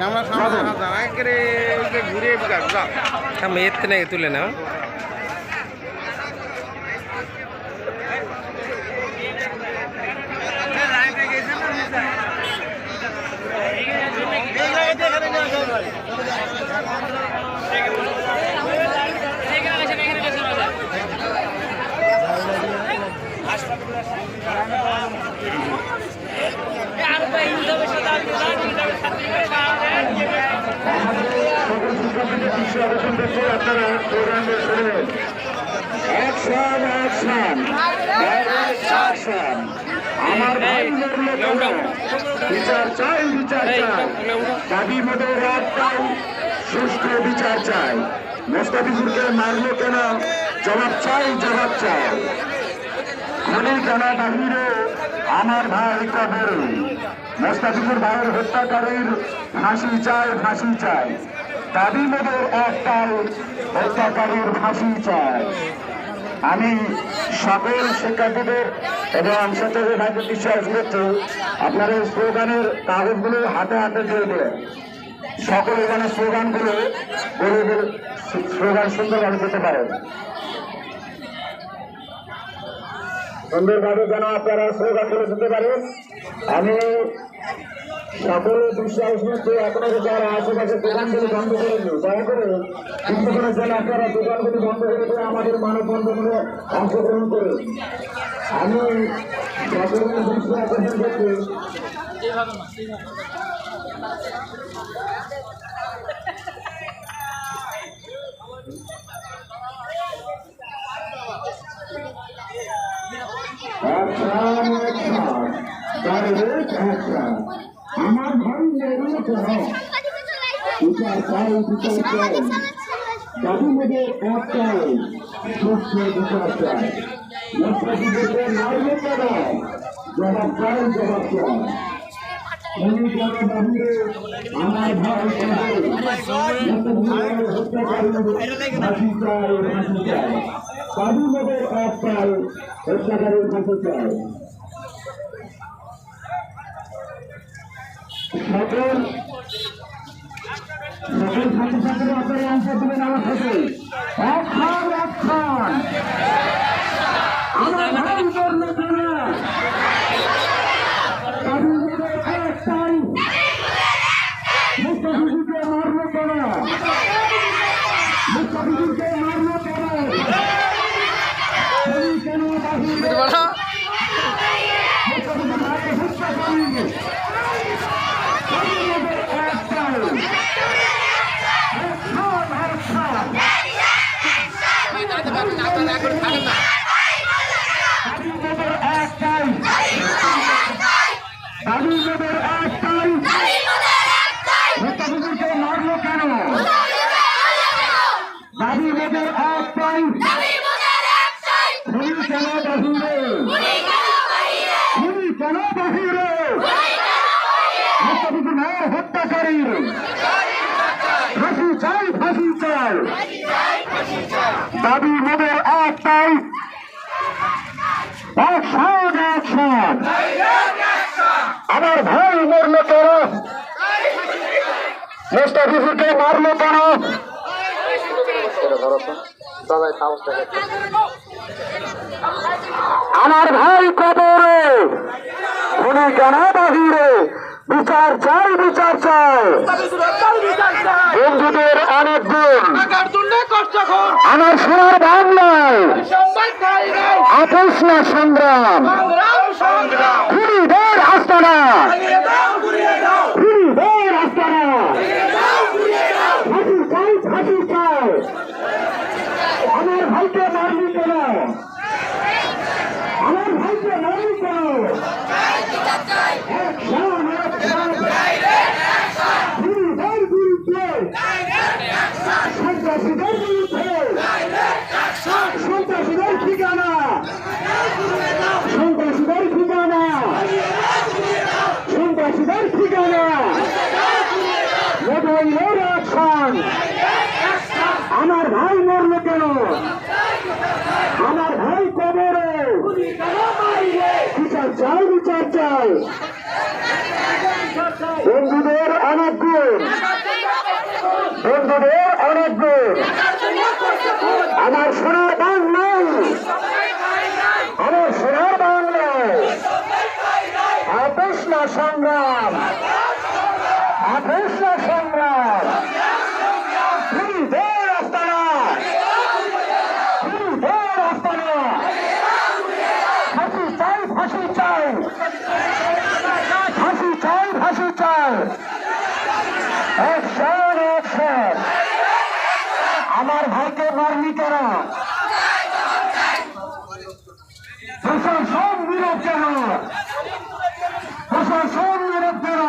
আমরা সামনে ঘুরে তুলে নাও সকল শিক্ষার্থীদের করছে আপনারা প্রোগ্রামে শুনবেন অ্যাকশন অ্যাকশন অ্যাকশন আমার ভাই মরলো কেন? বিচার চাই বিচার চাই। দাবি মোদের একটাই সুষ্ঠু বিচার চাই। মোস্তাফিজুরকে মারলো কেন? জবাব চাই জবাব চাই। খনি কেন বাহিরে আমার ভাই কবর। মোস্তাফিজুর ভাইয়ের হত্যাকারীর ফাঁসি চাই ফাঁসি চাই। দাবি একটাই হত্যাকারীর ফাঁসি চায়। আমি সকল শিক্ষার্থীদের এবং স্বেচ্ছাসেবী ভাইদের বিশ্বাস করছি, আপনারা স্লোগানের কাগজগুলো হাতে হাতে দিয়ে দেবেন। সকল এখানে স্লোগানগুলো স্লোগান সুন্দরভাবে দিতে পারেন। সুন্দরভাবে যেন আপনারা স্লোগানগুলো দিতে পারেন আমি সকলে বিশ্বাস আপনারা যারা আশেপাশে দোকানগুলি বন্ধ করে দিন দয়া করে কিছুক্ষণের জন্য আপনারা দোকানগুলি বন্ধ করে দিয়ে আমাদের মানববন্ধনে অংশগ্রহণ করুন। আমি সকলের দৃষ্টি করছি। Direct আমার ভাই মেরুন কেন বিচার চাই বিচার চাই দাবি মেয়েদের একটাই সুস্থ বিচার চাই চাই চাই আমার ভাই হত্যাকারী ফাঁসি চাই ফাঁসি চাই দাবি মেয়েদের একটাই হত্যাকারীর ফাঁসি চাই সকল সকল ছাত্রছাত্রীরা আপনারা অংশ দেবেন আমার সাথে অক্ষর অক্ষর আমার ভাই বর্ণ কেন দাবি মেরে একটাই মুস্তাফিজুরকে মারলো কেন মুস্তাফিজুরকে মারলো কেন তুমি কেন বাহিরে মুস্তাফিজুর ভাইকে হত্যা করেনি মারলো কেন দাবি মোদের একটাই খুনি কেন বাহিরে খুনি কেন বাহিরে মুস্তাফিজুর ভাইয়ের হত্যাকারীর ফাঁসি চাই ফাঁসি চাই দাবি মোদের একটাই অ্যাকশন আমার ভাই মরলো কেন? মুস্তাফিজুরকে মারলো কেন? আমার ভাই কবরে খুনি কেন বাহিরে বিচার চাই বিচার চাই। বন্ধুদের অনেক দিন আমার সোনার বাংলায় আপোষ না সংগ্রাম। খুনিদের আস্তানা। চাই আমার ভাইকে কেন? আমার ভাই মরল কেন? আমার ভাই কবর বিচার চাই বিচার চাই। বন্ধুদের অনেক গুণ বন্ধুদের অনেক গুণ আমার সোনার বাংলায় আমার সোনার বাংলায় আদেশ না সংগ্রাম। আদেশ না চায়নি তারা। প্রশাসন বিরোধ কেন? প্রশাসন বিরোধ কেন